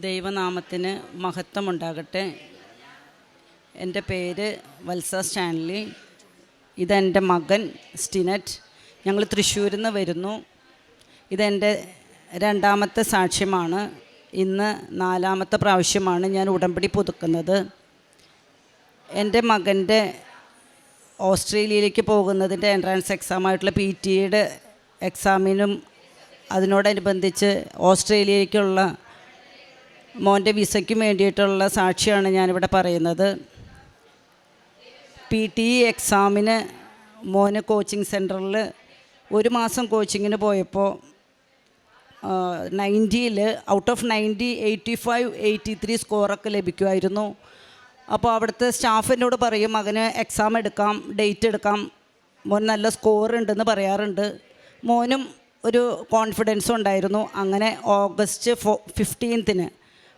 ദൈവനാമത്തിന് മഹത്വമുണ്ടാകട്ടെ. എന്റെ പേര് വത്സ സ്റ്റാൻലി. ഇതെന്റെ മകൻ സ്റ്റിനറ്റ്. ഞങ്ങൾ തൃശ്ശൂരിൽ നിന്ന് വരുന്നു. ഇതെന്റെ രണ്ടാമത്തെ സാക്ഷ്യമാണ്. ഇന്ന് നാലാമത്തെ പ്രാവശ്യമാണ് ഞാൻ ഉടമ്പടി പുതുക്കുന്നത്. എന്റെ മകന്റെ ഓസ്ട്രേലിയയിലേക്ക് പോകുന്നതിന്റെ എൻട്രൻസ് എക്സാമായിട്ടുള്ള പി ടിയുടെ എക്സാമിനും അതിനോടനുബന്ധിച്ച് ഓസ്ട്രേലിയയിലേക്കുള്ള മോന്റെ വിസയ്ക്കും വേണ്ടിയിട്ടുള്ള സാക്ഷിയാണ് ഞാനിവിടെ പറയുന്നത്. പി ടി എക്സാമിന് മോന് കോച്ചിങ് സെന്ററിൽ ഒരു മാസം കോച്ചിങ്ങിന് പോയപ്പോൾ നയന്റിയിൽ out of ninety eighty five eighty three സ്കോറൊക്കെ ലഭിക്കുമായിരുന്നു. അപ്പോൾ അവിടുത്തെ സ്റ്റാഫിനോട് പറയും മകന് എക്സാം എടുക്കാം ഡേറ്റ് എടുക്കാം മോൻ നല്ല സ്കോർ ഉണ്ടെന്ന് പറയാറുണ്ട്. മോനും ഒരു കോൺഫിഡൻസ് ഉണ്ടായിരുന്നു. അങ്ങനെ ഓഗസ്റ്റ് ഫോ ഫിഫ്റ്റീൻത്തിന്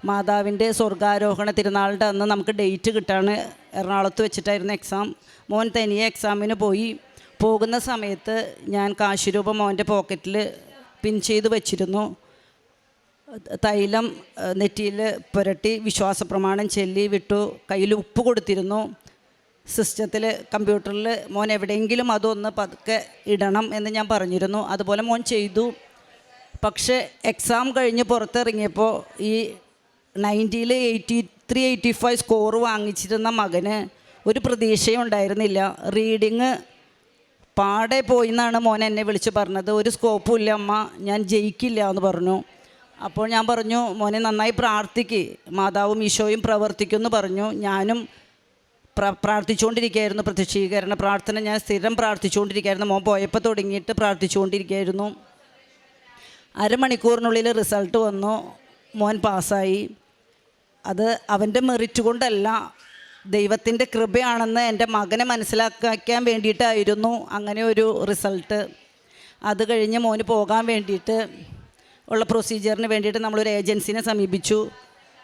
മാതാവിന്റെ സ്വർഗാരോഹണ തിരുനാളിന്റെ അന്ന് നമുക്ക് ഡേറ്റ് കിട്ടാണ്. എറണാകുളത്ത് വെച്ചിട്ടായിരുന്നു എക്സാം മോൻ തനിയെ എക്സാമിന് പോയി. പോകുന്ന സമയത്ത് ഞാൻ കാശ് രൂപ മോന്റെ പോക്കറ്റിൽ പിൻ ചെയ്ത് വെച്ചിരുന്നു. തൈലം നെറ്റിയിൽ പുരട്ടി വിശ്വാസ പ്രമാണം ചെല്ലി വിട്ടു. കയ്യിൽ ഉപ്പ് കൊടുത്തിരുന്നു. സിസ്റ്റത്തിൽ കമ്പ്യൂട്ടറിൽ മോൻ എവിടെയെങ്കിലും അതൊന്ന് പതുക്കെ ഇടണം എന്ന് ഞാൻ പറഞ്ഞിരുന്നു. അതുപോലെ മോൻ ചെയ്തു. പക്ഷേ എക്സാം കഴിഞ്ഞ് പുറത്തിറങ്ങിയപ്പോൾ ഈ നയന്റിയിൽ eighty three eighty five score വാങ്ങിച്ചിരുന്ന മകന് ഒരു പ്രതീക്ഷയും ഉണ്ടായിരുന്നില്ല. റീഡിങ് പാടെ പോയി എന്നാണ് മോൻ എന്നെ വിളിച്ച് പറഞ്ഞത്. ഒരു സ്കോപ്പും ഇല്ല അമ്മ ഞാൻ ജയിക്കില്ല എന്ന് പറഞ്ഞു. അപ്പോൾ ഞാൻ പറഞ്ഞു മോനെ നന്നായി പ്രാർത്ഥിക്ക്. മാതാവും ഈശോയും പ്രവർത്തിക്കുമെന്ന് പറഞ്ഞു. ഞാനും പ്ര പ്രാർത്ഥിച്ചുകൊണ്ടിരിക്കുകയായിരുന്നു. പ്രത്യക്ഷീകരണ പ്രാർത്ഥന ഞാൻ സ്ഥിരം പ്രാർത്ഥിച്ചുകൊണ്ടിരിക്കുകയായിരുന്നു. മോൻ പോയപ്പോൾ തുടങ്ങിയിട്ട് പ്രാർത്ഥിച്ചുകൊണ്ടിരിക്കുകയായിരുന്നു. അരമണിക്കൂറിനുള്ളിൽ റിസൾട്ട് വന്നു. മോൻ പാസ്സായി. അത് അവന്റെ മെറിറ്റ് കൊണ്ടല്ല. ദൈവത്തിന്റെ കൃപയാണെന്ന് എന്റെ മകനെ മനസ്സിലാക്കാൻ വേണ്ടിയിട്ടായിരുന്നു അങ്ങനെ ഒരു റിസൾട്ട് അത് കഴിഞ്ഞ് മോന് പോകാൻ വേണ്ടിയിട്ട് ഉള്ള പ്രൊസീജിയറിന് വേണ്ടിയിട്ട് നമ്മളൊരു ഏജൻസിനെ സമീപിച്ചു.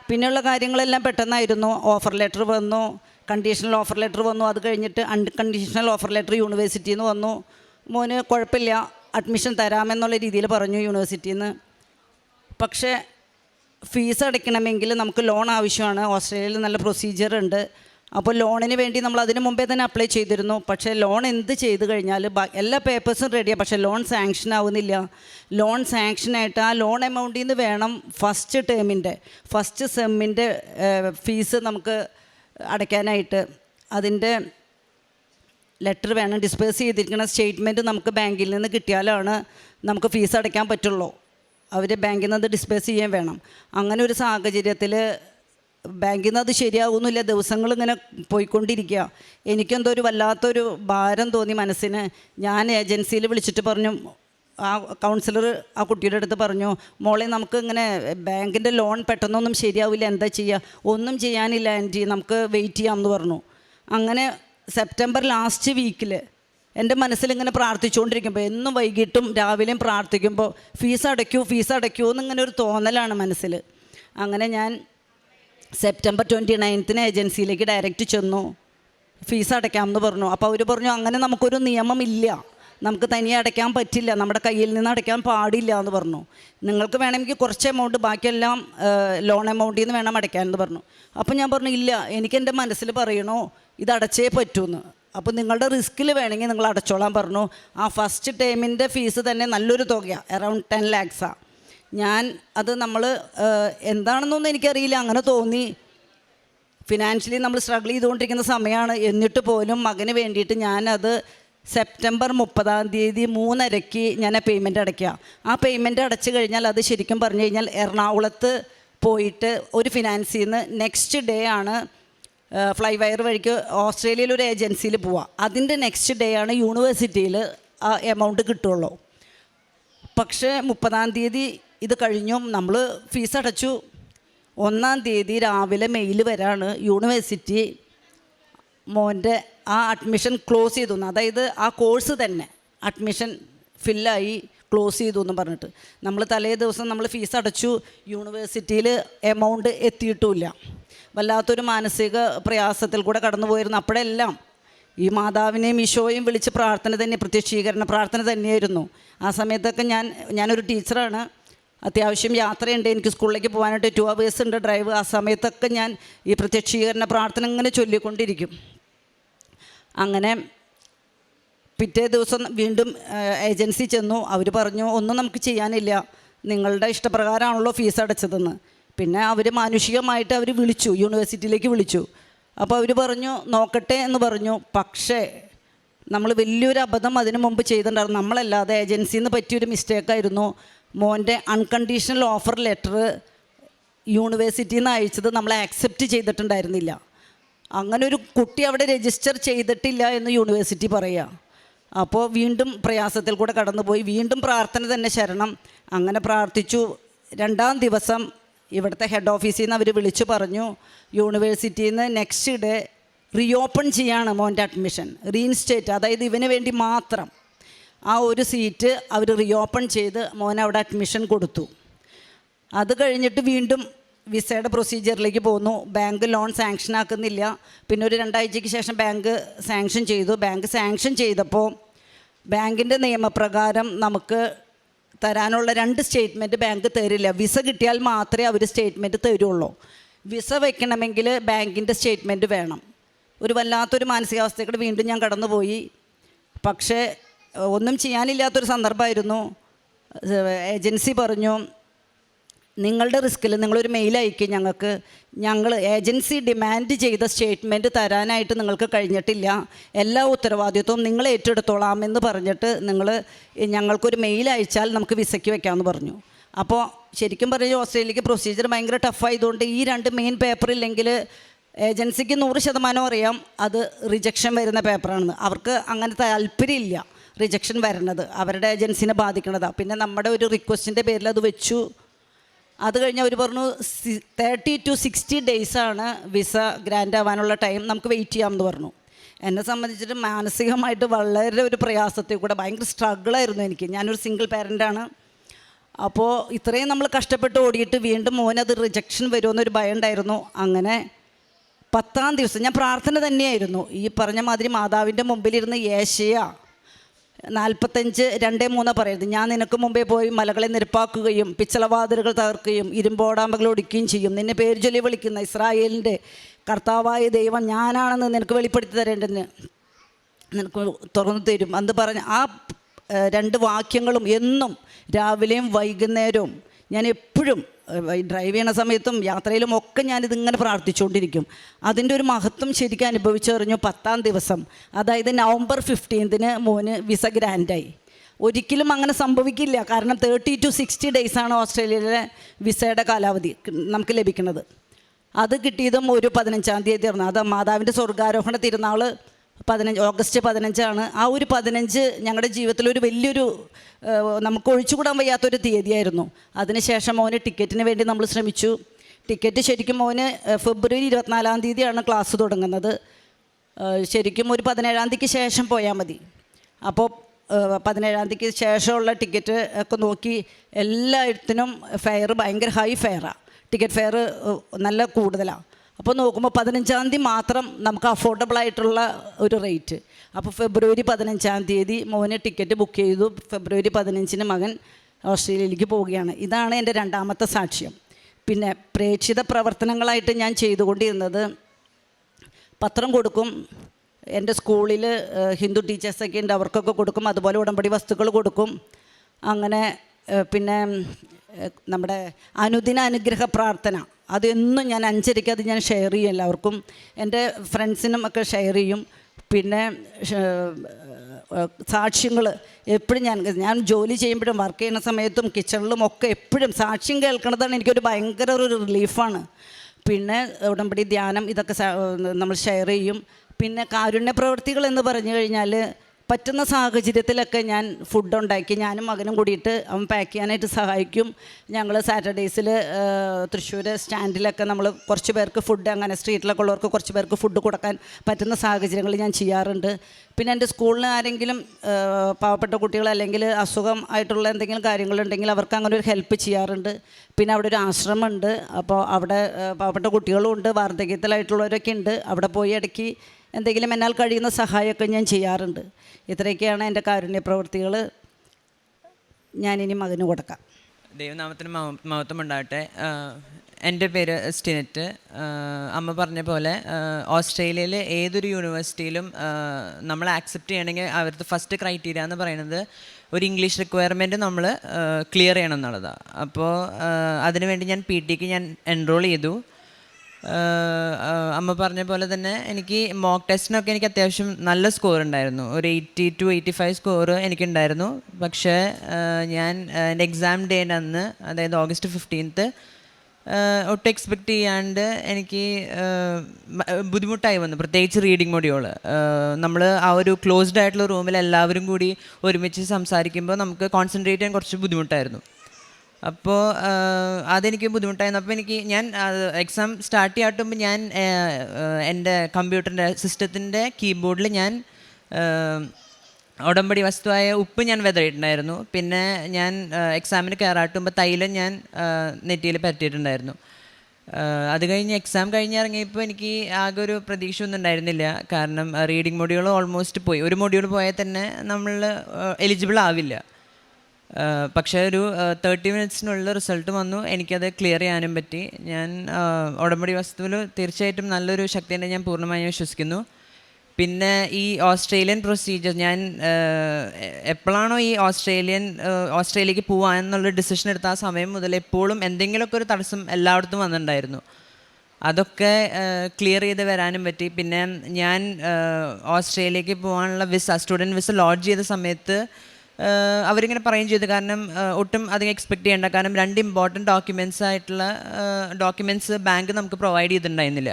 പിന്നെയുള്ള കാര്യങ്ങളെല്ലാം പെട്ടെന്നായിരുന്നു. ഓഫർ ലെറ്റർ വന്നു കണ്ടീഷണൽ ഓഫർ ലെറ്റർ വന്നു. അത് കഴിഞ്ഞിട്ട് അൺകണ്ടീഷണൽ ഓഫർ ലെറ്റർ യൂണിവേഴ്സിറ്റിയിൽ നിന്ന് വന്നു. മോന് കുഴപ്പമില്ല. അഡ്മിഷൻ തരാമെന്നുള്ള രീതിയിൽ പറഞ്ഞു യൂണിവേഴ്സിറ്റിയിൽ നിന്ന് പക്ഷേ ഫീസ് അടയ്ക്കണമെങ്കിൽ നമുക്ക് ലോൺ ആവശ്യമാണ്. ഓസ്ട്രേലിയയിൽ നല്ല പ്രൊസീജിയർ ഉണ്ട്. അപ്പോൾ ലോണിന് വേണ്ടി നമ്മൾ അതിന് മുമ്പേ തന്നെ അപ്ലൈ ചെയ്തിരുന്നു. പക്ഷേ ലോൺ എന്ത് ചെയ്ത് കഴിഞ്ഞാൽ എല്ലാ പേപ്പേഴ്സും റെഡിയാണ് പക്ഷേ ലോൺ സാങ്ഷൻ ആവുന്നില്ല. ലോൺ സാങ്ഷനായിട്ട് ആ ലോൺ എമൗണ്ടിൽ നിന്ന് വേണം ഫസ്റ്റ് ടേമിന്റെ ഫസ്റ്റ് സെമ്മിന്റെ ഫീസ് നമുക്ക് അടയ്ക്കാനായിട്ട്. അതിന്റെ ലെറ്റർ വേണം. ഡിസ്പേഴ്സ് ചെയ്തിരിക്കുന്ന സ്റ്റേറ്റ്മെന്റ് നമുക്ക് ബാങ്കിൽ നിന്ന് കിട്ടിയാലാണ് നമുക്ക് ഫീസ് അടയ്ക്കാൻ പറ്റുള്ളൂ. അവർ ബാങ്കിൽ നിന്ന് ഡിസ്പേസ് ചെയ്യാൻ വേണം. അങ്ങനെ ഒരു സാഹചര്യത്തിൽ ബാങ്കിൽ നിന്ന് അത് ശരിയാവുന്നില്ല. ദിവസങ്ങൾ ഇങ്ങനെ പോയിക്കൊണ്ടിരിക്കുക. എനിക്കെന്തോ ഒരു വല്ലാത്തൊരു ഭാരം തോന്നി മനസ്സിന്. ഞാൻ ഏജൻസിയിൽ വിളിച്ചിട്ട് പറഞ്ഞു ആ കൗൺസിലർ ആ കുട്ടിയുടെ അടുത്ത് പറഞ്ഞു മോളെ നമുക്ക് ഇങ്ങനെ ബാങ്കിന്റെ ലോൺ പെട്ടെന്നൊന്നും ശരിയാവില്ല. എന്താ ചെയ്യുക ഒന്നും ചെയ്യാനില്ല ആന്റി. നമുക്ക് വെയിറ്റ് ചെയ്യാമെന്ന് പറഞ്ഞു. അങ്ങനെ സെപ്റ്റംബർ ലാസ്റ്റ് വീക്കിൽ എന്റെ മനസ്സിലിങ്ങനെ പ്രാർത്ഥിച്ചുകൊണ്ടിരിക്കുമ്പോൾ എന്നും വൈകിട്ടും രാവിലെയും പ്രാർത്ഥിക്കുമ്പോൾ ഫീസ് അടയ്ക്കൂ ഫീസ് അടയ്ക്കൂ എന്നിങ്ങനെ ഒരു തോന്നലാണ് മനസ്സിൽ അങ്ങനെ ഞാൻ സെപ്റ്റംബർ ട്വന്റി നയൻത്തിന് ഏജൻസിയിലേക്ക് ഡയറക്റ്റ് ചെന്നു. ഫീസ് അടയ്ക്കാമെന്ന് പറഞ്ഞു. അപ്പോൾ അവർ പറഞ്ഞു അങ്ങനെ നമുക്കൊരു നിയമമില്ല. നമുക്ക് തനിയെ അടയ്ക്കാൻ പറ്റില്ല. നമ്മുടെ കയ്യിൽ നിന്ന് അടയ്ക്കാൻ പാടില്ല എന്ന് പറഞ്ഞു. നിങ്ങൾക്ക് വേണമെങ്കിൽ കുറച്ച് എമൗണ്ട് ബാക്കിയെല്ലാം ലോൺ എമൗണ്ടിൽ നിന്ന് വേണം അടയ്ക്കാൻ എന്ന് പറഞ്ഞു. അപ്പോൾ ഞാൻ പറഞ്ഞു ഇല്ല എനിക്ക് എന്റെ മനസ്സിൽ പറയണോ? ഇത് അടച്ചേ പറ്റൂന്ന്. അപ്പോൾ നിങ്ങളുടെ റിസ്കിൽ വേണമെങ്കിൽ നിങ്ങൾ അടച്ചോളാൻ പറഞ്ഞു. ആ ഫസ്റ്റ് ടേമിന്റെ ഫീസ് തന്നെ നല്ലൊരു തുകയാണ് അറൗണ്ട് ടെൻ ലാക്സാണ് ഞാൻ അത് നമ്മൾ എന്താണെന്നൊന്നും എനിക്കറിയില്ല അങ്ങനെ തോന്നി. ഫിനാൻഷ്യലി നമ്മൾ സ്ട്രഗിൾ ചെയ്തുകൊണ്ടിരിക്കുന്ന സമയമാണ് എന്നിട്ട് പോലും മകന് വേണ്ടിയിട്ട് ഞാനത് സെപ്റ്റംബർ മുപ്പതാം തീയതി മൂന്നരയ്ക്ക് ഞാൻ ആ പേയ്മെന്റ് അടയ്ക്കുക ആ പേയ്മെന്റ് അടച്ചു കഴിഞ്ഞാൽ അത് ശരിക്കും പറഞ്ഞു കഴിഞ്ഞാൽ എറണാകുളത്ത് പോയിട്ട് ഒരു ഫിനാൻസിൽ നിന്ന് നെക്സ്റ്റ് ഡേ ആണ് ഫ്ലൈ വയർ വഴിക്ക് ഓസ്ട്രേലിയയിൽ ഒരു ഏജൻസിയിൽ പോവാം. അതിന്റെ നെക്സ്റ്റ് ഡേ ആണ് യൂണിവേഴ്സിറ്റിയിൽ ആ എമൗണ്ട് കിട്ടുള്ളൂ. പക്ഷേ മുപ്പതാം തീയതി ഇത് കഴിഞ്ഞും നമ്മൾ ഫീസ് അടച്ചു. ഒന്നാം തീയതി രാവിലെ മെയിൽ വരാണ് യൂണിവേഴ്സിറ്റി മോന്റെ ആ അഡ്മിഷൻ ക്ലോസ് ചെയ്തു. അതായത് ആ കോഴ്സ് തന്നെ അഡ്മിഷൻ ഫില്ലായി ക്ലോസ് ചെയ്തു എന്ന് പറഞ്ഞിട്ട്. നമ്മൾ തലേ ദിവസം നമ്മൾ ഫീസ് അടച്ചു. യൂണിവേഴ്സിറ്റിയിൽ എമൗണ്ട് എത്തിയിട്ടുമില്ല. വല്ലാത്തൊരു മാനസിക പ്രയാസത്തിൽ കൂടെ കടന്നുപോയിരുന്നു അപ്പോഴെല്ലാം. ഈ മാതാവിനെയും ഈശോയും വിളിച്ച് പ്രാർത്ഥന തന്നെ പ്രത്യക്ഷീകരണ പ്രാർത്ഥന തന്നെയായിരുന്നു. ആ സമയത്തൊക്കെ ഞാൻ ഞാനൊരു ടീച്ചറാണ്. അത്യാവശ്യം യാത്രയുണ്ട്. എനിക്ക് സ്കൂളിലേക്ക് പോകാനായിട്ട് ടു അവേഴ്സ് ഉണ്ട് ഡ്രൈവ് ആ സമയത്തൊക്കെ ഞാൻ ഈ പ്രത്യക്ഷീകരണ പ്രാർത്ഥന ഇങ്ങനെ ചൊല്ലിക്കൊണ്ടിരിക്കും. അങ്ങനെ പിറ്റേ ദിവസം വീണ്ടും ഏജൻസി ചെന്നു. അവർ പറഞ്ഞു ഒന്നും നമുക്ക് ചെയ്യാനില്ല. നിങ്ങളുടെ ഇഷ്ടപ്രകാരമാണല്ലോ ഫീസ് അടച്ചതെന്ന്. പിന്നെ അവർ മാനുഷികമായിട്ട് അവർ വിളിച്ചു യൂണിവേഴ്സിറ്റിയിലേക്ക് വിളിച്ചു. അപ്പോൾ അവർ പറഞ്ഞു നോക്കട്ടെ എന്ന് പറഞ്ഞു. പക്ഷേ നമ്മൾ വലിയൊരു അബദ്ധം അതിനു മുമ്പ് ചെയ്തിട്ടുണ്ടായിരുന്നു. നമ്മളല്ലാതെ ഏജൻസിയിൽ നിന്ന് പറ്റിയൊരു മിസ്റ്റേക്കായിരുന്നു മോന്റെ അൺകണ്ടീഷണൽ ഓഫർ ലെറ്റർ യൂണിവേഴ്സിറ്റിയിൽ നിന്ന് അയച്ചത് നമ്മൾ ആക്സെപ്റ്റ് ചെയ്തിട്ടുണ്ടായിരുന്നില്ല. അങ്ങനെ ഒരു കുട്ടി അവിടെ രജിസ്റ്റർ ചെയ്തിട്ടില്ല എന്ന് യൂണിവേഴ്സിറ്റി പറയുക അപ്പോൾ വീണ്ടും പ്രയാസത്തിൽ കൂടെ കടന്നുപോയി. വീണ്ടും പ്രാർത്ഥന തന്നെ ശരണം. അങ്ങനെ പ്രാർത്ഥിച്ചു. രണ്ടാം ദിവസം ഇവിടുത്തെ ഹെഡ് ഓഫീസിൽ നിന്ന് അവർ വിളിച്ചു പറഞ്ഞു യൂണിവേഴ്സിറ്റിയിൽ നിന്ന് നെക്സ്റ്റ് ഡേ റീഓപ്പൺ ചെയ്യാണ് മോന്റെ അഡ്മിഷൻ റീഇൻസ്റ്റേറ്റ് അതായത് ഇവന് വേണ്ടി മാത്രം ആ ഒരു സീറ്റ് അവർ റീഓപ്പൺ ചെയ്ത് മോൻ അവിടെ അഡ്മിഷൻ കൊടുത്തു. അത് കഴിഞ്ഞിട്ട് വീണ്ടും വിസയുടെ പ്രൊസീജിയറിലേക്ക് പോന്നു. ബാങ്ക് ലോൺ സാങ്ഷൻ ആക്കുന്നില്ല. പിന്നെ ഒരു രണ്ടാഴ്ചയ്ക്ക് ശേഷം ബാങ്ക് സാങ്ഷൻ ചെയ്തു. ബാങ്ക് സാങ്ഷൻ ചെയ്തപ്പോൾ ബാങ്കിന്റെ നിയമപ്രകാരം നമുക്ക് തരാനുള്ള രണ്ട് സ്റ്റേറ്റ്മെന്റ് ബാങ്ക് തരില്ല. വിസ കിട്ടിയാൽ മാത്രമേ അവർ സ്റ്റേറ്റ്മെന്റ് തരുള്ളൂ. വിസ വയ്ക്കണമെങ്കിൽ ബാങ്കിന്റെ സ്റ്റേറ്റ്മെന്റ് വേണം. ഒരു വല്ലാത്തൊരു മാനസികാവസ്ഥയോട് വീണ്ടും ഞാൻ കടന്നുപോയി. പക്ഷേ ഒന്നും ചെയ്യാനില്ലാത്തൊരു സന്ദർഭമായിരുന്നു. ഏജൻസി പറഞ്ഞു നിങ്ങളുടെ റിസ്കിൽ നിങ്ങളൊരു മെയിൽ അയക്കും ഞങ്ങൾക്ക്. ഞങ്ങൾ ഏജൻസി ഡിമാൻഡ് ചെയ്ത സ്റ്റേറ്റ്മെന്റ് തരാനായിട്ട് നിങ്ങൾക്ക് കഴിഞ്ഞിട്ടില്ല. എല്ലാ ഉത്തരവാദിത്വവും നിങ്ങൾ ഏറ്റെടുത്തോളാം എന്ന് പറഞ്ഞിട്ട് നിങ്ങൾ ഞങ്ങൾക്കൊരു മെയിൽ അയച്ചാൽ നമുക്ക് വിസയ്ക്ക് വെക്കാമെന്ന് പറഞ്ഞു. അപ്പോൾ ശരിക്കും പറഞ്ഞാൽ ഓസ്ട്രേലിയക്ക് പ്രൊസീജിയർ ഭയങ്കര ടഫായതുകൊണ്ട് ഈ രണ്ട് മെയിൻ പേപ്പർ ഇല്ലെങ്കിൽ ഏജൻസിക്ക് നൂറ് ശതമാനം അറിയാം അത് റിജക്ഷൻ വരുന്ന പേപ്പറാണെന്ന് അവർക്ക് അങ്ങനെ താല്പര്യമില്ല റിജക്ഷൻ വരണത്. അവരുടെ ഏജൻസിനെ ബാധിക്കണതാണ് പിന്നെ നമ്മുടെ ഒരു റിക്വസ്റ്റിന്റെ പേരിൽ അത് വെച്ചു. അത് കഴിഞ്ഞ് അവർ പറഞ്ഞു തേർട്ടി ടു സിക്സ്റ്റി ഡേയ്സാണ് വിസ ഗ്രാൻഡ് ആവാനുള്ള ടൈം നമുക്ക് വെയിറ്റ് ചെയ്യാമെന്ന് പറഞ്ഞു. എന്നെ സംബന്ധിച്ചിട്ട് മാനസികമായിട്ട് വളരെ ഒരു പ്രയാസത്തിൽ കൂടെ ഭയങ്കര സ്ട്രഗിളായിരുന്നു എനിക്ക്. ഞാനൊരു സിംഗിൾ പാരന്റാണ് അപ്പോൾ ഇത്രയും നമ്മൾ കഷ്ടപ്പെട്ട് ഓടിയിട്ട് വീണ്ടും മോനത് റിജക്ഷൻ വരുമെന്നൊരു ഭയം ഉണ്ടായിരുന്നു. അങ്ങനെ പത്താം ദിവസം ഞാൻ പ്രാർത്ഥന തന്നെയായിരുന്നു. ഈ പറഞ്ഞ മാതിരി മാതാവിന്റെ മുമ്പിലിരുന്ന് ഏഷ്യ നാൽപ്പത്തഞ്ച് രണ്ടേ മൂന്ന് പറയരുത്. ഞാൻ നിനക്ക് മുമ്പേ പോയി മലകളെ നിരപ്പാക്കുകയും പിച്ചളവാതിലുകൾ തകർക്കുകയും ഇരുമ്പോടാമ്പകൾ ഒടിക്കുകയും ചെയ്യും. നിന്നെ പേര് ചൊല്ലി വിളിക്കുന്ന ഇസ്രായേലിന്റെ കർത്താവായ ദൈവം ഞാനാണെന്ന് നിനക്ക് വെളിപ്പെടുത്തി തരേണ്ടതിന് നിനക്ക് തുറന്നു തരും. അന്ന് പറഞ്ഞ് ആ രണ്ട് വാക്യങ്ങളും എന്നും രാവിലെയും വൈകുന്നേരവും ഞാൻ എപ്പോഴും ഡ്രൈവ് ചെയ്യണ സമയത്തും യാത്രയിലും ഒക്കെ ഞാനിതിങ്ങനെ പ്രാർത്ഥിച്ചുകൊണ്ടിരിക്കും അതിന്റെ ഒരു മഹത്വം ശരിക്കും അനുഭവിച്ചറിഞ്ഞു പത്താം ദിവസം. അതായത് നവംബർ ഫിഫ്റ്റീൻത്തിന് മോന് വിസ ഗ്രാൻഡായി. ഒരിക്കലും അങ്ങനെ സംഭവിക്കില്ല. കാരണം തേർട്ടി ടു സിക്സ്റ്റി ആണ് ഓസ്ട്രേലിയയിലെ വിസയുടെ കാലാവധി നമുക്ക് ലഭിക്കുന്നത്. അത് കിട്ടിയതും ഒരു പതിനഞ്ചാം തീയതി ആയിരുന്നു. അത് മാതാവിന്റെ സ്വർഗാരോഹണ തിരുനാൾ പതിനഞ്ച് ഓഗസ്റ്റ് പതിനഞ്ചാണ്. ആ ഒരു പതിനഞ്ച് ഞങ്ങളുടെ ജീവിതത്തിൽ ഒരു വലിയൊരു നമുക്ക് ഒഴിച്ചുകൂടാൻ വയ്യാത്തൊരു തീയതിയായിരുന്നു. അതിനുശേഷം മോന് ടിക്കറ്റിന് വേണ്ടി നമ്മൾ ശ്രമിച്ചു. ടിക്കറ്റ് ശരിക്കും മോന് ഫെബ്രുവരി ഇരുപത്തിനാലാം തീയതിയാണ് ക്ലാസ് തുടങ്ങുന്നത്. ശരിക്കും ഒരു പതിനേഴാം തീയതിക്ക് ശേഷം പോയാൽ മതി. അപ്പോൾ പതിനേഴാം തീയതിക്ക് ശേഷമുള്ള ടിക്കറ്റ് ഒക്കെ നോക്കി എല്ലായിടത്തിനും ഫെയർ ഭയങ്കര ഹൈ ഫെയറാണ് ടിക്കറ്റ് ഫെയർ നല്ല കൂടുതലാണ് അപ്പോൾ നോക്കുമ്പോൾ പതിനഞ്ചാം തീയതി മാത്രം നമുക്ക് അഫോർഡബിൾ ആയിട്ടുള്ള ഒരു റേറ്റ് അപ്പോൾ ഫെബ്രുവരി പതിനഞ്ചാം തീയതി മോന് ടിക്കറ്റ് ബുക്ക് ചെയ്തു. ഫെബ്രുവരി പതിനഞ്ചിന് മകൻ ഓസ്ട്രേലിയയിലേക്ക് പോവുകയാണ്. ഇതാണ് എന്റെ രണ്ടാമത്തെ സാക്ഷ്യം. പിന്നെ പ്രേക്ഷിത പ്രവർത്തനങ്ങളായിട്ട് ഞാൻ ചെയ്തുകൊണ്ടിരുന്നത് പത്രം കൊടുക്കും എന്റെ സ്കൂളിൽ ഹിന്ദു ടീച്ചേഴ്സൊക്കെ ഉണ്ട് അവർക്കൊക്കെ കൊടുക്കും അതുപോലെ ഉടമ്പടി വസ്തുക്കൾ കൊടുക്കും. അങ്ങനെ പിന്നെ നമ്മുടെ അനുദിന അനുഗ്രഹ പ്രാർത്ഥന. അതെന്നും ഞാൻ അഞ്ചരയ്ക്ക് അത് ഞാൻ ഷെയർ ചെയ്യും എല്ലാവർക്കും. എന്റെ ഫ്രണ്ട്സിനും ഒക്കെ ഷെയർ ചെയ്യും. പിന്നെ സാക്ഷ്യങ്ങൾ എപ്പോഴും ഞാൻ ഞാൻ ജോലി ചെയ്യുമ്പോഴും വർക്ക് ചെയ്യുന്ന സമയത്തും കിച്ചണിലും ഒക്കെ എപ്പോഴും സാക്ഷ്യം കേൾക്കുന്നതാണ് എനിക്കൊരു ഭയങ്കര ഒരു റിലീഫാണ് പിന്നെ ഉടമ്പടി ധ്യാനം ഇതൊക്കെ നമ്മൾ ഷെയർ ചെയ്യും. പിന്നെ കാരുണ്യ പ്രവൃത്തികൾ എന്ന് പറഞ്ഞു കഴിഞ്ഞാൽ പറ്റുന്ന സാഹചര്യത്തിലൊക്കെ ഞാൻ ഫുഡ് ഉണ്ടാക്കി. ഞാനും മകനും കൂടിയിട്ട് അവൻ പാക്ക് ചെയ്യാനായിട്ട് സഹായിക്കും. ഞങ്ങൾ സാറ്റർഡേയ്സിൽ തൃശ്ശൂർ സ്റ്റാൻഡിലൊക്കെ നമ്മൾ കുറച്ച് പേർക്ക് ഫുഡ് അങ്ങനെ സ്ട്രീറ്റിലൊക്കെ ഉള്ളവർക്ക് കുറച്ച് പേർക്ക് ഫുഡ് കൊടുക്കാൻ പറ്റുന്ന സാഹചര്യങ്ങൾ ഞാൻ ചെയ്യാറുണ്ട്. പിന്നെ എന്റെ സ്കൂളിൽ ആരെങ്കിലും പാവപ്പെട്ട കുട്ടികൾ അല്ലെങ്കിൽ അസുഖം ആയിട്ടുള്ള എന്തെങ്കിലും കാര്യങ്ങളുണ്ടെങ്കിൽ അവർക്ക് അങ്ങനെ ഒരു ഹെൽപ്പ് ചെയ്യാറുണ്ട്. പിന്നെ അവിടെ ഒരു ആശ്രമമുണ്ട്. അപ്പോൾ അവിടെ പാവപ്പെട്ട കുട്ടികളും ഉണ്ട്. വാർദ്ധക്യത്തിലായിട്ടുള്ളവരൊക്കെ ഉണ്ട്. അവിടെ പോയി ഇടയ്ക്ക് എന്തെങ്കിലും എന്നാൽ കഴിയുന്ന സഹായമൊക്കെ ഞാൻ ചെയ്യാറുണ്ട്. ഇത്രയൊക്കെയാണ് എന്റെ കാരുണ്യ പ്രവൃത്തികൾ ഞാനിനി മകന് കൊടുക്കാം. ദൈവനാമത്തിന് മഹത്വം ഉണ്ടാകട്ടെ. എന്റെ പേര് സ്റ്റിനറ്റ്. അമ്മ പറഞ്ഞ പോലെ ഓസ്ട്രേലിയയിൽ ഏതൊരു യൂണിവേഴ്സിറ്റിയിലും നമ്മൾ ആക്സെപ്റ്റ് ചെയ്യണമെങ്കിൽ അവരുടെ ഫസ്റ്റ് ക്രൈറ്റീരിയ എന്ന് പറയുന്നത് ഒരു ഇംഗ്ലീഷ് റിക്വയർമെന്റ് നമ്മൾ ക്ലിയർ ചെയ്യണം എന്നുള്ളതാണ്. അപ്പോൾ അതിനുവേണ്ടി ഞാൻ പി ടിക്ക് ഞാൻ എൻറോൾ ചെയ്തു. അമ്മ പറഞ്ഞ പോലെ തന്നെ എനിക്ക് മോക്ക് ടെസ്റ്റിനൊക്കെ എനിക്ക് അത്യാവശ്യം നല്ല സ്കോർ ഉണ്ടായിരുന്നു. ഒരു eighty two eighty five score എനിക്കുണ്ടായിരുന്നു. പക്ഷേ ഞാൻ എന്റെ എക്സാം ഡേ അന്ന് അതായത് ഓഗസ്റ്റ് ഫിഫ്റ്റീൻത്ത് ഒട്ടും എക്സ്പെക്റ്റ് ചെയ്യാണ്ട് എനിക്ക് ബുദ്ധിമുട്ടായി വന്നു. പ്രത്യേകിച്ച് റീഡിങ് മൊഡ്യൂൾ നമ്മൾ ആ ഒരു ക്ലോസ്ഡ് ആയിട്ടുള്ള റൂമിൽ എല്ലാവരും കൂടി ഒരുമിച്ച് സംസാരിക്കുമ്പോൾ നമുക്ക് കോൺസെൻട്രേറ്റ് ചെയ്യാൻ കുറച്ച് ബുദ്ധിമുട്ടായിരുന്നു. അപ്പോൾ അതെനിക്ക് ബുദ്ധിമുട്ടായിരുന്നു. അപ്പോൾ എനിക്ക് ഞാൻ എക്സാം സ്റ്റാർട്ട് ചെയ്യാട്ടുമ്പോൾ ഞാൻ എന്റെ കമ്പ്യൂട്ടറിന്റെ സിസ്റ്റത്തിന്റെ കീബോർഡിൽ ഞാൻ ഉടമ്പടി വസ്തുവായ ഉപ്പ് ഞാൻ വിതറിയിട്ടുണ്ടായിരുന്നു. പിന്നെ ഞാൻ എക്സാമിന് കയറാട്ടുമ്പോൾ തൈലം ഞാൻ നെറ്റിയിൽ പറ്റിയിട്ടുണ്ടായിരുന്നു അത് കഴിഞ്ഞ് എക്സാം കഴിഞ്ഞിറങ്ങിയപ്പോൾ എനിക്ക് ആകെ ഒരു പ്രതീക്ഷ ഒന്നും ഉണ്ടായിരുന്നില്ല. കാരണം റീഡിങ് മൊഡ്യൂൾ ഓൾമോസ്റ്റ് പോയി. ഒരു മൊഡ്യൂൾ പോയാൽ തന്നെ നമ്മൾ എലിജിബിൾ ആവില്ല. പക്ഷേ ഒരു തേർട്ടി മിനിറ്റ്സിനുള്ള റിസൾട്ട് വന്നു. എനിക്കത് ക്ലിയർ ചെയ്യാനും പറ്റി. ഞാൻ ഉടമ്പടി വസ്തുവിൽ തീർച്ചയായിട്ടും നല്ലൊരു ശക്തിയുണ്ട് ഞാൻ പൂർണമായും വിശ്വസിക്കുന്നു. പിന്നെ ഈ ഓസ്ട്രേലിയൻ പ്രൊസീജിയർ ഞാൻ എപ്പോഴാണോ ഈ ഓസ്ട്രേലിയൻ ഓസ്ട്രേലിയക്ക് പോകാമെന്നുള്ള ഡിസിഷൻ എടുത്ത ആ സമയം മുതൽ എപ്പോഴും എന്തെങ്കിലുമൊക്കെ ഒരു തടസ്സം എല്ലായിടത്തും വന്നിട്ടുണ്ടായിരുന്നു. അതൊക്കെ ക്ലിയർ ചെയ്ത് വരാനും പറ്റി. പിന്നെ ഞാൻ ഓസ്ട്രേലിയക്ക് പോകാനുള്ള വിസ സ്റ്റുഡന്റ് വിസ ലോഡ്ജ് ചെയ്ത സമയത്ത് അവരിങ്ങനെ പറയുകയും ചെയ്തു. കാരണം ഒട്ടും അധികം എക്സ്പെക്ട് ചെയ്യേണ്ട. കാരണം രണ്ട് ഇമ്പോർട്ടന്റ് ഡോക്യുമെന്റ്സ് ആയിട്ടുള്ള ഡോക്യുമെന്റ്സ് ബാങ്ക് നമുക്ക് പ്രൊവൈഡ് ചെയ്തിട്ടുണ്ടായിരുന്നില്ല.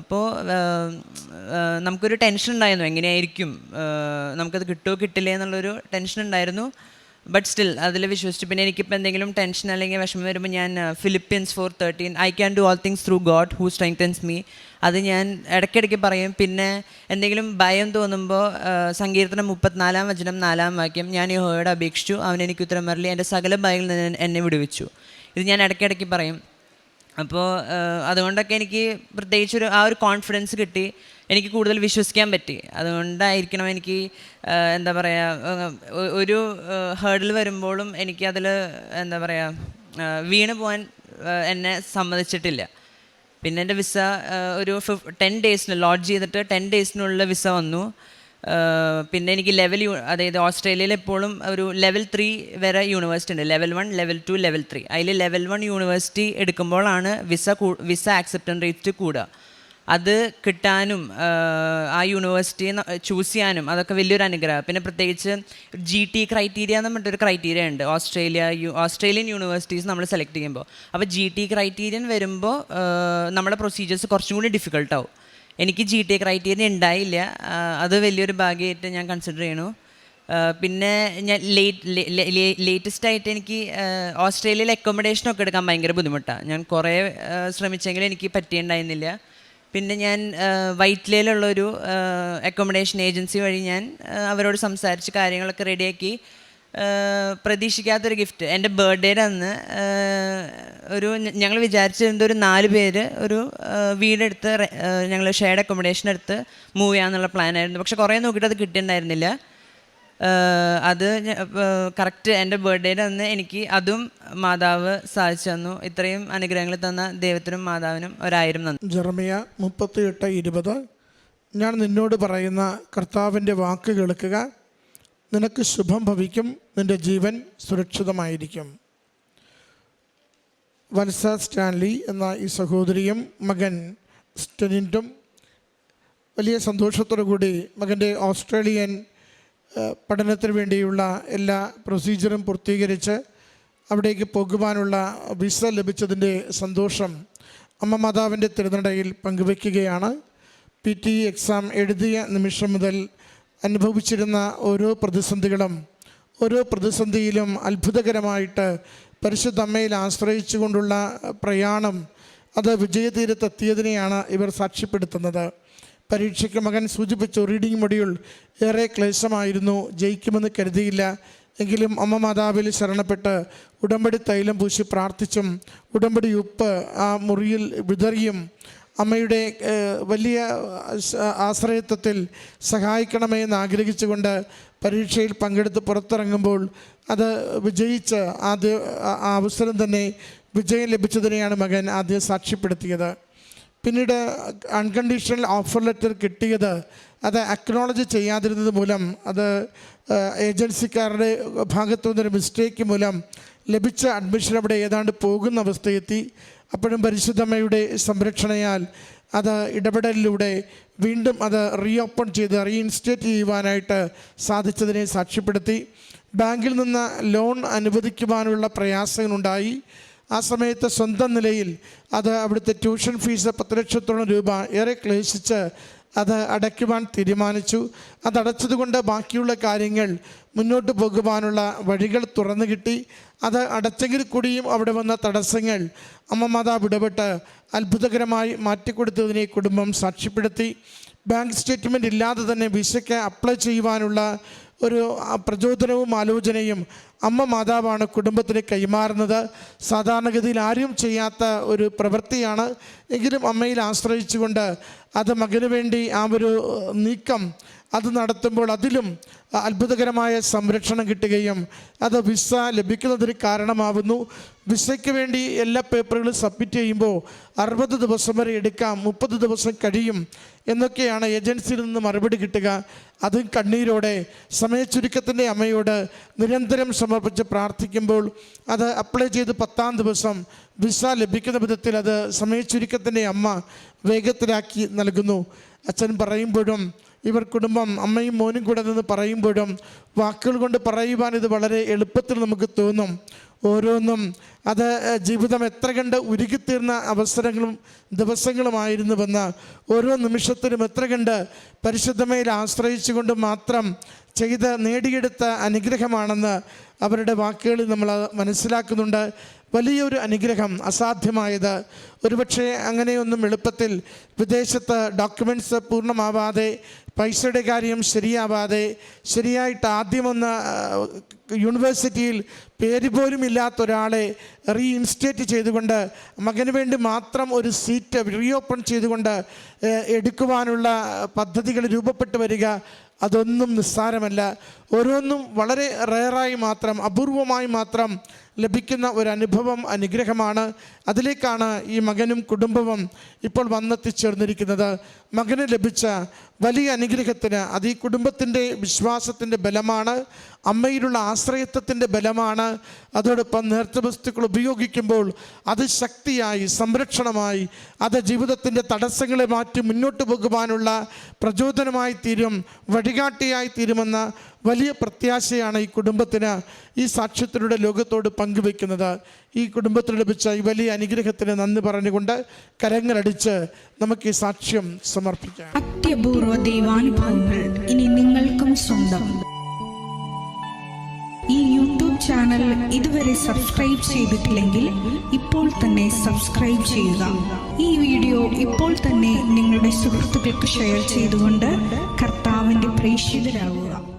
അപ്പോൾ നമുക്കൊരു ടെൻഷൻ ഉണ്ടായിരുന്നു. എങ്ങനെയായിരിക്കും നമുക്കത് കിട്ടുമോ കിട്ടില്ലേ എന്നുള്ളൊരു ടെൻഷൻ ഉണ്ടായിരുന്നു. ബട്ട് സ്റ്റിൽ അതിൽ വിശ്വസിച്ചു. പിന്നെ എനിക്കിപ്പോൾ എന്തെങ്കിലും ടെൻഷൻ അല്ലെങ്കിൽ വിഷമം വരുമ്പോൾ ഞാൻ Philippians four thirteen I can do all things through God who strengthens me അത് ഞാൻ ഇടയ്ക്കിടയ്ക്ക് പറയും. പിന്നെ എന്തെങ്കിലും ഭയം തോന്നുമ്പോൾ സങ്കീർത്തനം മുപ്പത്തിനാലാം വചനം നാലാം വാക്യം ഞാൻ ഈ ഹോയോട് അപേക്ഷിച്ചു. അവൻ എനിക്ക് ഉത്തരം മരളി എന്റെ സകല ഭയങ്ങളിൽ നിന്ന് എന്നെ വിടുവിച്ചു. ഇത് ഞാൻ ഇടയ്ക്കിടയ്ക്ക് പറയും. അപ്പോൾ അതുകൊണ്ടൊക്കെ എനിക്ക് പ്രത്യേകിച്ചൊരു ആ ഒരു കോൺഫിഡൻസ് കിട്ടി. എനിക്ക് കൂടുതൽ വിശ്വസിക്കാൻ പറ്റി. അതുകൊണ്ടായിരിക്കണം എനിക്ക് എന്താ പറയുക ഒരു ഹേർഡിൽ വരുമ്പോഴും എനിക്ക് എനിക്കതിൽ എന്താ പറയുക വീണ് പോകാൻ എന്നെ സമ്മതിച്ചിട്ടില്ല. പിന്നെ എന്റെ വിസ ഒരു ഫിഫ് ടെൻ ഡേയ്സിന് ലോഡ്ജ് ചെയ്തിട്ട് ടെൻ ഡേയ്സിനുള്ള വിസ വന്നു. പിന്നെ എനിക്ക് ലെവൽ അതായത് ഓസ്ട്രേലിയയിൽ എപ്പോഴും ഒരു ലെവൽ ത്രീ വരെ യൂണിവേഴ്സിറ്റി ഉണ്ട്. Level one level two level three അതിൽ ലെവൽ വൺ യൂണിവേഴ്സിറ്റി എടുക്കുമ്പോഴാണ് വിസ വിസ ആക്സെപ്റ്റൻ റേറ്റ് കൂടുക അത് കിട്ടാനും ആ യൂണിവേഴ്സിറ്റി ചൂസ് ചെയ്യാനും അതൊക്കെ വലിയൊരു അനുഗ്രഹം. പിന്നെ പ്രത്യേകിച്ച് ജി ടി ക്രൈറ്റീരിയ എന്ന് പറഞ്ഞിട്ടൊരു ക്രൈറ്റീരിയ ഉണ്ട്. ഓസ്ട്രേലിയ ഓസ്ട്രേലിയൻ യൂണിവേഴ്സിറ്റീസ് നമ്മൾ സെലക്ട് ചെയ്യുമ്പോൾ. അപ്പോൾ ജി ടി ക്രൈറ്റീരിയൻ വരുമ്പോൾ നമ്മുടെ പ്രൊസീജിയേഴ്സ് കുറച്ചും കൂടി ഡിഫിക്കൽട്ടാവും എനിക്ക് ജി ടി ക്രൈറ്റീരിയ ഉണ്ടായില്ല. അത് വലിയൊരു ഭാഗ്യമായിട്ട് ഞാൻ കൺസിഡർ ചെയ്യണു. പിന്നെ ഞാൻ ലേറ്റ് ലേറ്റസ്റ്റ് ആയിട്ട് എനിക്ക് ഓസ്ട്രേലിയയിൽ അക്കോമഡേഷനൊക്കെ എടുക്കാൻ ഭയങ്കര ബുദ്ധിമുട്ടാണ് ഞാൻ കുറേ ശ്രമിച്ചെങ്കിലും എനിക്ക് പറ്റിയിട്ടുണ്ടായിരുന്നില്ല. പിന്നെ ഞാൻ വൈറ്റ്ലയിലുള്ളൊരു അക്കോമഡേഷൻ ഏജൻസി വഴി ഞാൻ അവരോട് സംസാരിച്ച് കാര്യങ്ങളൊക്കെ റെഡിയാക്കി. പ്രതീക്ഷിക്കാത്തൊരു ഗിഫ്റ്റ് എന്റെ ബർത്ത്ഡേയുടെ അന്ന് ഒരു ഞങ്ങൾ വിചാരിച്ചിരുന്നത് ഒരു നാല് പേര് ഒരു വീടെടുത്ത് ഞങ്ങൾ ഷെയർഡ് അക്കോമഡേഷൻ എടുത്ത് മൂവ് ചെയ്യാമെന്നുള്ള പ്ലാനായിരുന്നു പക്ഷെ കുറേ നോക്കിയിട്ട് അത് കിട്ടിയിട്ടുണ്ടായിരുന്നില്ല. അത് കറക്റ്റ് എന്റെ ബർത്ത്ഡേയുടെ അന്ന് എനിക്ക് അതും മാതാവ് സാധിച്ചു തന്നു. ഇത്രയും അനുഗ്രഹങ്ങൾ തന്ന ദൈവത്തിനും മാതാവിനും ഒരായിരം നന്ദി. ജെറമിയ മുപ്പത്തിയെട്ട് ഇരുപത്. ഞാൻ നിന്നോട് പറയുന്ന കർത്താവിന്റെ വാക്ക് കേൾക്കുക. നിനക്ക് ശുഭം ഭവിക്കും. നിന്റെ ജീവൻ സുരക്ഷിതമായിരിക്കും. വത്സ സ്റ്റാൻലി എന്ന ഈ സഹോദരിയും മകൻ സ്റ്റെനിന്റും വലിയ സന്തോഷത്തോടു കൂടി മകന്റെ ഓസ്ട്രേലിയൻ പഠനത്തിന് വേണ്ടിയുള്ള എല്ലാ പ്രൊസീജിയറും പൂർത്തീകരിച്ച് അവിടേക്ക് പോകുവാനുള്ള വിസ ലഭിച്ചതിന്റെ സന്തോഷം അമ്മ മാതാവിന്റെ തിരുനടയിൽ പങ്കുവയ്ക്കുകയാണ്. പി ടി എക്സാം എഴുതിയ നിമിഷം മുതൽ അനുഭവിച്ചിരുന്ന ഓരോ പ്രതിസന്ധികളും ഓരോ പ്രതിസന്ധിയിലും അത്ഭുതകരമായിട്ട് പരിശുദ്ധ അമ്മയിൽ ആശ്രയിച്ചുകൊണ്ടുള്ള പ്രയാണം അത് വിജയതീരത്തെത്തിയതിനെയാണ് ഇവർ സാക്ഷ്യപ്പെടുത്തുന്നത്. പരീക്ഷയ്ക്ക് മകൻ സൂചിപ്പിച്ചു റീഡിംഗ് മൊഡ്യൂൾ ഏറെ ക്ലേശമായിരുന്നു. ജയിക്കുമെന്ന് കരുതിയില്ല. എങ്കിലും അമ്മ മാതാവിൽ ശരണപ്പെട്ട് ഉടമ്പടി തൈലം പൂശി പ്രാർത്ഥിച്ചും ഉടമ്പടി ഉപ്പ് ആ മുറിയിൽ വിതറിയും അമ്മയുടെ വലിയ ആശ്രയത്വത്തിൽ സഹായിക്കണമേ എന്ന് ആഗ്രഹിച്ചുകൊണ്ട് പരീക്ഷയിൽ പങ്കെടുത്ത് പുറത്തിറങ്ങുമ്പോൾ അത് വിജയിച്ച് ആദ്യ ആ- അവസരം തന്നെ വിജയം ലഭിച്ചതിനെയാണ് മകൻ ആദ്യം സാക്ഷ്യപ്പെടുത്തിയത്. പിന്നീട് അൺകണ്ടീഷണൽ ഓഫർ ലെറ്റർ കിട്ടിയത് അത് അക്നോളജ് ചെയ്യാതിരുന്നത് മൂലം അത് ഏജൻസിക്കാരുടെ ഭാഗത്തു നിന്നൊരു മിസ്റ്റേക്ക് മൂലം ലഭിച്ച അഡ്മിഷൻ അവിടെ ഏതാണ്ട് പോകുന്ന അവസ്ഥയെത്തി. അപ്പോഴും പരിശുദ്ധമ്മയുടെ സംരക്ഷണയാൽ അത് ഇടപെടലിലൂടെ വീണ്ടും അത് റീഓപ്പൺ ചെയ്ത് റീഇൻസ്റ്റേറ്റ് ചെയ്യുവാനായിട്ട് സാധിച്ചതിനെ സാക്ഷ്യപ്പെടുത്തി. ബാങ്കിൽ നിന്ന് ലോൺ അനുവദിക്കുവാനുള്ള പ്രയാസങ്ങളുണ്ടായി. ആ സമയത്ത് സ്വന്തം നിലയിൽ അത് അവിടുത്തെ ട്യൂഷൻ ഫീസ് പത്ത് ലക്ഷത്തോളം രൂപ ഏറെ ക്ലേശിച്ച് അത് അടയ്ക്കുവാൻ തീരുമാനിച്ചു. അതടച്ചതുകൊണ്ട് ബാക്കിയുള്ള കാര്യങ്ങൾ മുന്നോട്ട് പോകുവാനുള്ള വഴികൾ തുറന്നു കിട്ടി. അത് അടച്ചെങ്കിൽ കൂടിയും അവിടെ വന്ന തടസ്സങ്ങൾ അമ്മ മാതാവ് ഇടപെട്ട് അത്ഭുതകരമായി മാറ്റിക്കൊടുത്തതിനെ കുടുംബം സാക്ഷ്യപ്പെടുത്തി. ബാങ്ക് സ്റ്റേറ്റ്മെന്റ് ഇല്ലാതെ തന്നെ വിസയ്ക്ക് അപ്ലൈ ചെയ്യുവാനുള്ള ഒരു പ്രചോദനവും ആലോചനയും അമ്മ മാതാവാണ് കുടുംബത്തിന് കൈമാറുന്നത്. സാധാരണഗതിയിൽ ആരും ചെയ്യാത്ത ഒരു പ്രവൃത്തിയാണ്. എങ്കിലും അമ്മയിൽ ആശ്രയിച്ചുകൊണ്ട് അത് മകന് വേണ്ടി ആ ഒരു നീക്കം അത് നടത്തുമ്പോൾ അതിലും അത്ഭുതകരമായ സംരക്ഷണം കിട്ടുകയും അത് വിസ ലഭിക്കുന്നതിന് കാരണമാവുന്നു. വിസയ്ക്ക് വേണ്ടി എല്ലാ പേപ്പറുകളും സബ്മിറ്റ് ചെയ്യുമ്പോൾ അറുപത് ദിവസം വരെ എടുക്കാം മുപ്പത് ദിവസം കഴിയും എന്നൊക്കെയാണ് ഏജൻസിയിൽ നിന്ന് മറുപടി കിട്ടുക. അതും കണ്ണീരോടെ സമയച്ചുരുക്കത്തിന്റെ അമ്മയോട് നിരന്തരം സമർപ്പിച്ച് പ്രാർത്ഥിക്കുമ്പോൾ അത് അപ്ലൈ ചെയ്ത് പത്താം ദിവസം വിസ ലഭിക്കുന്ന വിധത്തിൽ അത് സമയച്ചുരുക്കത്തിന്റെ അമ്മ വേഗത്തിലാക്കി നൽകുന്നു. അച്ഛൻ പറയുമ്പോഴും ഇവർ കുടുംബം അമ്മയും മോനും കൂടെ നിന്ന് പറയുമ്പോഴും വാക്കുകൾ കൊണ്ട് പറയുവാൻ ഇത് വളരെ എളുപ്പത്തിൽ നമുക്ക് തോന്നും. ഓരോന്നും അത് ജീവിതം എത്ര കണ്ട് ഉരുകിത്തീർന്ന അവസരങ്ങളും ദിവസങ്ങളുമായിരുന്നുവെന്ന് ഓരോ നിമിഷത്തിലും എത്ര കണ്ട് പരിശുദ്ധമയിൽ ആശ്രയിച്ചുകൊണ്ട് മാത്രം ചെയ്ത് നേടിയെടുത്ത അനുഗ്രഹമാണെന്ന് അവരുടെ വാക്കുകളിൽ നമ്മൾ മനസ്സിലാക്കുന്നുണ്ട്. വലിയൊരു അനുഗ്രഹം അസാധ്യമായത്. ഒരുപക്ഷെ അങ്ങനെയൊന്നും എളുപ്പത്തിൽ വിദേശത്ത് ഡോക്യുമെന്റ്സ് പൂർണമാവാതെ പൈസയുടെ കാര്യം ശരിയാവാതെ ശരിയായിട്ട് ആദ്യമൊന്ന് യൂണിവേഴ്സിറ്റിയിൽ പേര് പോലും ഇല്ലാത്ത ഒരാളെ റീഇൻസ്റ്റേറ്റ് ചെയ്തുകൊണ്ട് മകന് വേണ്ടി മാത്രം ഒരു സീറ്റ് റീഓപ്പൺ ചെയ്തുകൊണ്ട് എടുക്കുവാനുള്ള പദ്ധതികൾ രൂപപ്പെട്ടു വരിക അതൊന്നും നിസ്സാരമല്ല. ഓരോന്നും വളരെ റെയറായി മാത്രം അപൂർവമായി മാത്രം ലഭിക്കുന്ന ഒരു അനുഭവം അനുഗ്രഹമാണ്. അതിലേക്കാണ് ഈ മകനും കുടുംബവും ഇപ്പോൾ വന്നെത്തിച്ചേർന്നിരിക്കുന്നത്. മകന് ലഭിച്ച വലിയ അനുഗ്രഹത്തിന് അത് ഈ കുടുംബത്തിന്റെ വിശ്വാസത്തിന്റെ ബലമാണ് അമ്മയിലുള്ള ആശ്രയത്വത്തിന്റെ ബലമാണ്. അതോടൊപ്പം നേർത്ത വസ്തുക്കൾ ഉപയോഗിക്കുമ്പോൾ അത് ശക്തിയായി സംരക്ഷണമായി അത് ജീവിതത്തിന്റെ തടസ്സങ്ങളെ മാറ്റി മുന്നോട്ട് പോകുവാനുള്ള പ്രചോദനമായി തീരും വഴികാട്ടിയായി തീരുമെന്ന വലിയ പ്രത്യാശയാണ് ഈ കുടുംബത്തിന് ഈ സാക്ഷ്യത്തിലൂടെ ലോകത്തോട് പങ്കുവെക്കുന്നത്. ഈ കുടുംബത്തിൽ ലഭിച്ച ഈ വലിയ അനുഗ്രഹത്തിന് നന്ദി പറഞ്ഞുകൊണ്ട് കരങ്ങളടിച്ച് നമുക്ക് ഈ സാക്ഷ്യം സമർപ്പിക്കാം. അത്യപൂർവ ദൈവാനുഭവങ്ങൾ ഇനി നിങ്ങൾക്കും സ്വന്തം. ഈ യൂട്യൂബ് ചാനൽ ഇതുവരെ സബ്സ്ക്രൈബ് ചെയ്തിട്ടില്ലെങ്കിൽ ഇപ്പോൾ തന്നെ സബ്സ്ക്രൈബ് ചെയ്യുക. ഈ വീഡിയോ ഇപ്പോൾ തന്നെ നിങ്ങളുടെ സുഹൃത്തുക്കൾക്ക് ഷെയർ ചെയ്തുകൊണ്ട് കർത്താവിന്റെ പ്രേക്ഷിതരാകുക